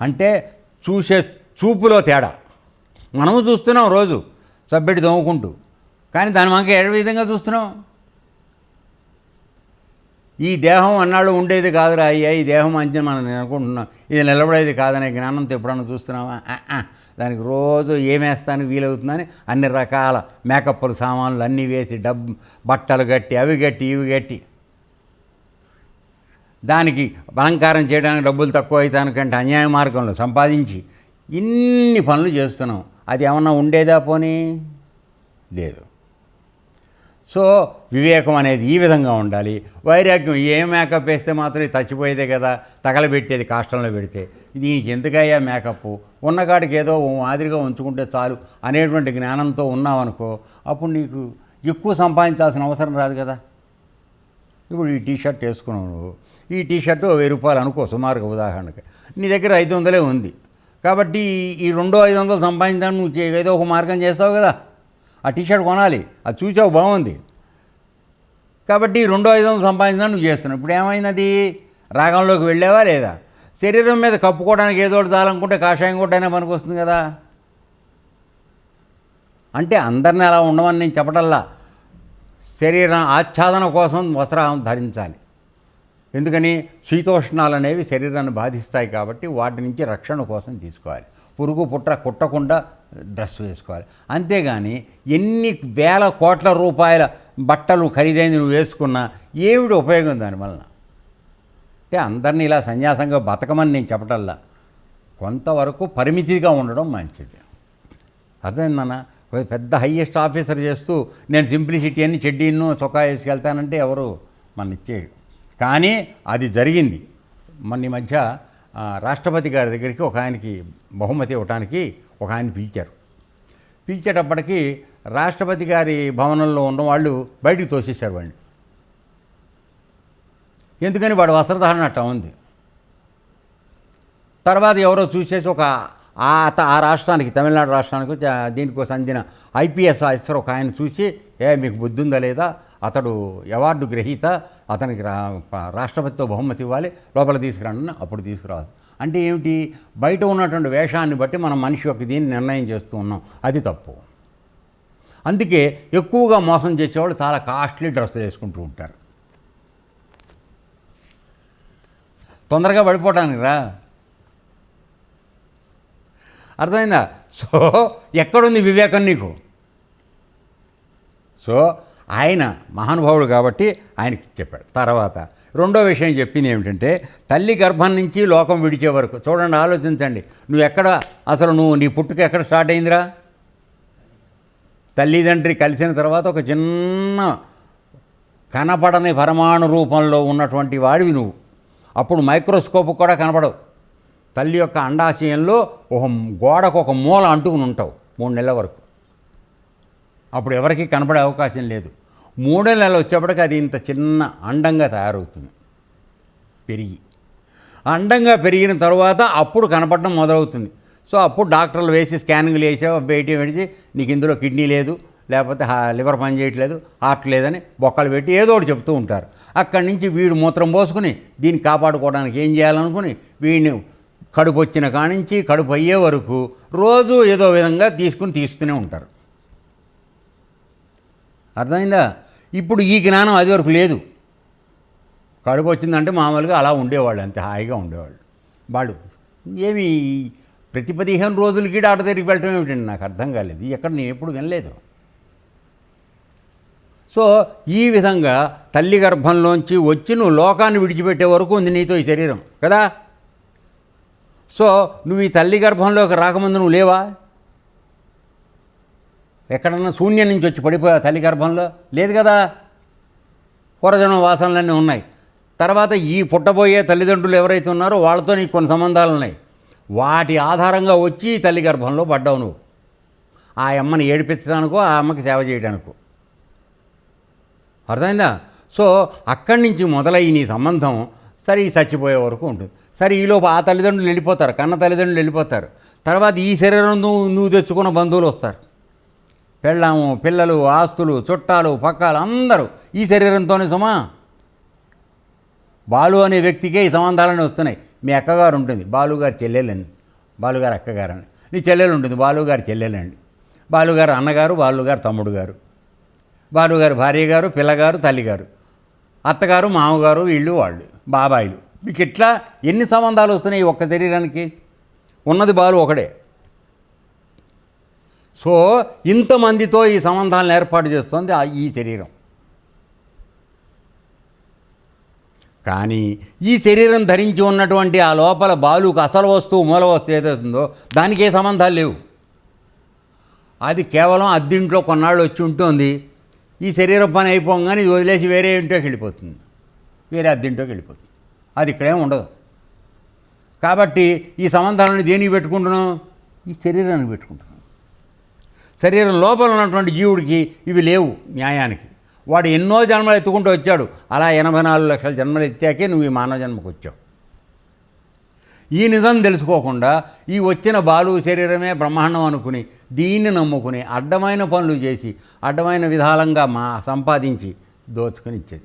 అంటే చూసే చూపులో తేడా. మనము చూస్తున్నాం రోజు సబ్బెట్టి దొంగకుంటూ కానీ దాని వంక ఏ విధంగా చూస్తున్నాం? ఈ దేహం అన్నాళ్ళు ఉండేది కాదురా అయ్యా ఈ దేహం అంచనా మనం అనుకుంటున్నాం. ఇది నిలబడేది కాదనే జ్ఞానంతో ఎప్పుడన్నా చూస్తున్నావా? దానికి రోజు ఏమేస్తానికి వీలవుతుందని అన్ని రకాల మేకప్లు సామాన్లు అన్నీ వేసి డబ్బు బట్టలు కట్టి అవి కట్టి ఇవి కట్టి. దానికి అలంకారం చేయడానికి డబ్బులు తక్కువ అవుతానికంటే అన్యాయ మార్గంలో సంపాదించి ఇన్ని పనులు చేస్తున్నాం. అది ఏమన్నా ఉండేదా పోనీ? లేదు. సో వివేకం అనేది ఈ విధంగా ఉండాలి. వైరాగ్యం ఏ మేకప్ వేస్తే మాత్రం చచ్చిపోయేదే కదా తగలబెట్టేది కాష్టంలో పెడితే. దీనికి ఎందుకయ్యా మేకప్? ఉన్నకాడికి ఏదో మాదిరిగా ఉంచుకుంటే చాలు అనేటువంటి జ్ఞానంతో ఉన్నావనుకో అప్పుడు నీకు ఎక్కువ సంపాదించాల్సిన అవసరం రాదు కదా. ఇప్పుడు ఈ టీ షర్ట్ వేసుకున్నావు నువ్వు. ఈ టీ షర్టు వెయ్యి రూపాయలు అనుకో సుమారుగా ఉదాహరణకి. నీ దగ్గర ఐదు వందలే ఉంది. కాబట్టి ఈ రెండో ఐదు వందలు సంపాదించడానికి నువ్వు ఏదో ఒక మార్గం చేస్తావు కదా. ఆ టీ షర్ట్ కొనాలి. అది చూసావు బాగుంది. కాబట్టి ఈ రెండో ఐదు వందలు సంపాదించడానికి నువ్వు చేస్తున్నావు. ఇప్పుడు ఏమైనది రాగంలోకి వెళ్ళావా లేదా? శరీరం మీద కప్పుకోవడానికి ఏదో ఒకటి చాలనుకుంటే కాషాయం కొట్టైనా పనికి వస్తుంది కదా. అంటే అందరిని అలా ఉండమని నేను చెప్పటల్లా శరీరం ఆచ్ఛాదన కోసం వస్త్రం ధరించాలి. ఎందుకని శీతోష్ణాలు అనేవి శరీరాన్ని బాధిస్తాయి కాబట్టి వాటి నుంచి రక్షణ కోసం తీసుకోవాలి. పురుగు పుట్ర కుట్టకుండా డ్రెస్ వేసుకోవాలి. అంతేగాని ఎన్ని వేల కోట్ల రూపాయల బట్టలు ఖరీదైనవి నువ్వు వేసుకున్నా ఏమిటి ఉపయోగం దానివలన అంటే అందరినీ ఇలా సన్యాసంగా బతకమని నేను చెప్పటల్లా. కొంతవరకు పరిమితిగా ఉండడం మంచిది. అర్థమైందన్న పెద్ద హయ్యెస్ట్ ఆఫీసర్ చేస్తూ నేను సింప్లిసిటీ అని చెడ్డీను చొక్కా వేసుకెళ్తానంటే ఎవరు? మన ఇచ్చేయరు కానీ అది జరిగింది. మొన్న ఈ మధ్య రాష్ట్రపతి గారి దగ్గరికి ఒక ఆయనకి బహుమతి ఇవ్వడానికి ఒక ఆయన పిలిచారు. పిలిచేటప్పటికీ రాష్ట్రపతి గారి భవనంలో ఉన్న వాళ్ళు బయటికి తోసేశారు వాడిని ఎందుకని వాడు వస్త్రధారణ అట్ట ఉంది? తర్వాత ఎవరో చూసేసి ఒక ఆ త- ఆ రాష్ట్రానికి తమిళనాడు రాష్ట్రానికి వచ్చి ఆ దీనికి సందిన ఐపీఎస్ ఆఫీసర్ ఒక ఆయన చూసి ఏ మీకు బుద్ధి ఉందా లేదా? అతడు అవార్డు గ్రహీత అతనికి రా రాష్ట్రపతితో బహుమతి ఇవ్వాలి లోపల తీసుకురాను అప్పుడు తీసుకురావాలి. అంటే ఏమిటి? బయట ఉన్నటువంటి వేషాన్ని బట్టి మనం మనిషి యొక్క దీన్ని నిర్ణయం చేస్తూ ఉన్నాం. అది తప్పు. అందుకే ఎక్కువగా మోసం చేసేవాళ్ళు చాలా కాస్ట్లీ డ్రెస్సులు వేసుకుంటూ ఉంటారు. తొందరగా పడిపోవటానికి రా. అర్థమైందా? సో ఎక్కడుంది వివేకం నీకు? సో ఆయన మహానుభావుడు కాబట్టి ఆయనకి చెప్పాడు. తర్వాత రెండో విషయం చెప్పింది ఏమిటంటే తల్లి గర్భం నుంచి లోకం విడిచే వరకు చూడండి ఆలోచించండి. నువ్వు ఎక్కడ అసలు నువ్వు నీ పుట్టుక ఎక్కడ స్టార్ట్ అయిందిరా? తల్లిదండ్రి కలిసిన తర్వాత ఒక చిన్న కనపడని పరమాణు రూపంలో ఉన్నటువంటి వాడివి నువ్వు. అప్పుడు మైక్రోస్కోప్ కూడా కనపడవు. తల్లి యొక్క అండాశయంలో ఒక గోడకు ఒక మూల అంటుకుని ఉంటావు మూడు నెలల వరకు. అప్పుడు ఎవరికి కనపడే అవకాశం లేదు. మూడో నెలలు వచ్చేప్పటికి అది ఇంత చిన్న అండంగా తయారవుతుంది. పెరిగి. అండంగా పెరిగిన తర్వాత అప్పుడు కనపడడం మొదలవుతుంది. సో అప్పుడు డాక్టర్లు వేసి స్కానింగ్లు వేసావు బయట పెడిచి నీకు ఇందులో కిడ్నీ లేదు లేకపోతే లివర్ పని చేయట్లేదు హార్ట్ లేదని బొక్కలు పెట్టి ఏదో ఒకటి చెప్తూ ఉంటారు. అక్కడి నుంచి వీడు మూత్రం పోసుకుని దీన్ని కాపాడుకోవడానికి ఏం చేయాలనుకుని వీడిని కడుపు వచ్చిన కానించి కడుపు అయ్యే వరకు రోజు ఏదో విధంగా తీసుకుని తీస్తూనే ఉంటారు. అర్థమైందా? ఇప్పుడు ఈ జ్ఞానం అది వరకు లేదు. కడుపు వచ్చిందంటే మామూలుగా అలా ఉండేవాళ్ళు అంతే హాయిగా ఉండేవాళ్ళు. వాళ్ళు ఏమి ప్రతి పదిహేను రోజులకి ఆట దగ్గరికి వెళ్ళటం ఏమిటండి? నాకు అర్థం కాలేదు. ఎక్కడ నేను ఎప్పుడు వినలేదు. సో ఈ విధంగా తల్లి గర్భంలోంచి వచ్చి నువ్వు లోకాన్ని విడిచిపెట్టే వరకు ఉంది నీతో ఈ శరీరం కదా? సో నువ్వు ఈ తల్లి గర్భంలోకి రాకముందు నువ్వు లేవా? ఎక్కడన్నా శూన్యం నుంచి వచ్చి పడిపోయా తల్లి గర్భంలో? లేదు కదా. పూర్వజన్మ వాసనలన్నీ ఉన్నాయి. తర్వాత ఈ పుట్టబోయే తల్లిదండ్రులు ఎవరైతే ఉన్నారో వాళ్ళతో నీకు కొన్ని సంబంధాలు ఉన్నాయి. వాటి ఆధారంగా వచ్చి తల్లి గర్భంలో పడ్డావు నువ్వు. ఆ అమ్మని ఏడిపించడానికో ఆ అమ్మకి సేవ చేయడానికో. అర్థమైందా? సో అక్కడి నుంచి మొదలయ్యి నీ సంబంధం సరే ఈ చచ్చిపోయే వరకు ఉంటుంది. సరే ఈలోపు ఆ తల్లిదండ్రులు వెళ్ళిపోతారు కన్న తల్లిదండ్రులు వెళ్ళిపోతారు. తర్వాత ఈ శరీరం నువ్వు నువ్వు తెచ్చుకున్న బంధువులు వస్తారు. పెళ్ళాము పిల్లలు ఆస్తులు చుట్టాలు పక్కాలు అందరూ ఈ శరీరంతోనే సుమా. బాలు అనే వ్యక్తికే ఈ సంబంధాలన్నీ వస్తున్నాయి. మీ అక్కగారు ఉంటుంది. బాలుగారు చెల్లెలండి. బాలుగారు అక్కగారు అని నీ చెల్లెలు ఉంటుంది. బాలుగారు చెల్లెలండి. బాలుగారు అన్నగారు బాలుగారు తమ్ముడు గారు బాలుగారు భార్య గారు పిల్లగారు తల్లిగారు. అత్తగారు మామగారు వీళ్ళు వాళ్ళు బాబాయిలు. మీకు ఇట్లా ఎన్ని సంబంధాలు వస్తున్నాయి ఒక్క శరీరానికి? ఉన్నది బాలు ఒకడే. సో ఇంతమందితో ఈ సంబంధాలను ఏర్పాటు చేస్తుంది ఈ శరీరం. కానీ ఈ శరీరం ధరించి ఉన్నటువంటి ఆ లోపల బాలుకు అసలు వస్తువు మూల వస్తువు ఏదైతుందో దానికి ఏ సంబంధాలు లేవు. అది కేవలం అద్దింట్లో కొన్నాళ్ళు వచ్చి ఉంటుంది. ఈ శరీరం పని అయిపోగానే ఇది వదిలేసి వేరే ఇంట్లోకి వెళ్ళిపోతుంది. వేరే అద్దింట్లోకి వెళ్ళిపోతుంది. అది ఇక్కడేం ఉండదు. కాబట్టి ఈ సంబంధాలను దేనికి పెట్టుకుంటున్నాం? ఈ శరీరానికి పెట్టుకుంటున్నాం. శరీరం లోపల ఉన్నటువంటి జీవుడికి ఇవి లేవు న్యాయానికి. వాడు ఎన్నో జన్మలు ఎత్తుకుంటూ వచ్చాడు. అలా ఎనభై నాలుగు లక్షల జన్మలు ఎత్తాకే నువ్వు ఈ మానవ జన్మకు వచ్చావు. ఈ నిజం తెలుసుకోకుండా ఈ వచ్చిన బాలు శరీరమే బ్రహ్మాండం అనుకుని దీన్ని నమ్ముకుని అడ్డమైన పనులు చేసి అడ్డమైన విధాలంగా మా సంపాదించి దోచుకొని ఇచ్చేది.